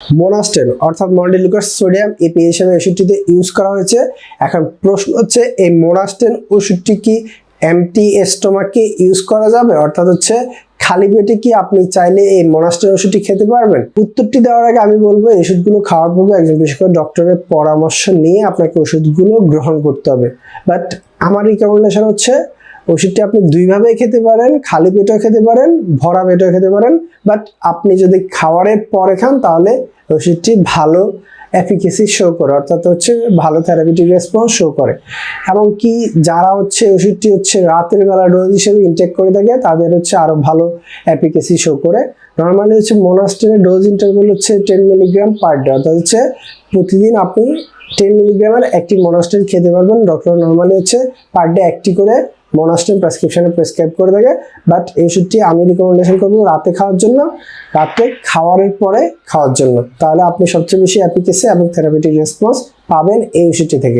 মোনাস্টেন, অর্থাৎ মন্ডিলুকাস sodium AP হিসেবে ওষুধটিতে use করা হয়েছে। এখন প্রশ্ন হচ্ছে, এই মোনাস্টেন ওষুধটি কি এমটি স্টোমাকে ইউজ করা যাবে? অর্থাৎ হচ্ছে, খালি পেটে কি আপনি চাইলে এই মোনাস্টেন ওষুধটি খেতে পারবেন? উত্তরটি দেওয়ার আগে আমি বলব, এই ওষুধগুলো খাওয়ার পূর্বে একজন বিশেষজ্ঞ ডক্টরের পরামর্শ নিয়ে আপনাকে ওষুধগুলো গ্রহণ করতে হবে। বাট আমার রিকমেন্ডেশন হচ্ছে ওষুধটি আপনি দুইভাবে খেতে পারেন, খালি পেটেও খেতে পারেন, ভরা পেটেও খেতে পারেন বাট আপনি যদি খাওয়ারের পরে খান, তাহলে ওষুধটি ভালো এফিকেসি শো করে, অর্থাৎ হচ্ছে ভালো থেরাপিটিক রেসপন্স শো করে। এবং কি যারা হচ্ছে ওষুধটি হচ্ছে রাতের বেলা ডোজ হিসেবে ইনটেক করে থাকে, তাদের হচ্ছে আরও ভালো অ্যাপিকেসি শো করে। নর্মালি হচ্ছে মোনাস্টেনের ডোজ ইন্টারভেল হচ্ছে টেন মিলিগ্রাম পার ডে অর্থাৎ হচ্ছে প্রতিদিন আপনি টেন মিলিগ্রামের একটি মনাস্টেন খেতে পারবেন। ডক্টর নর্মালি হচ্ছে পার ডে একটি করে মনাস্টেন প্রেসক্রিপশানে প্রেসক্রাইব করে থাকে। বাট এই ওষুধটি আমি রিকমেন্ডেশন করব রাতে খাওয়ার জন্য। রাতে খাওয়ারের পরে খাওয়ার জন্য। তাহলে আপনি সবচেয়ে বেশি অ্যাপ্লিকেসি এবং থেরাপিটিক রেসপন্স পাবেন এই ওষুধটি থেকে।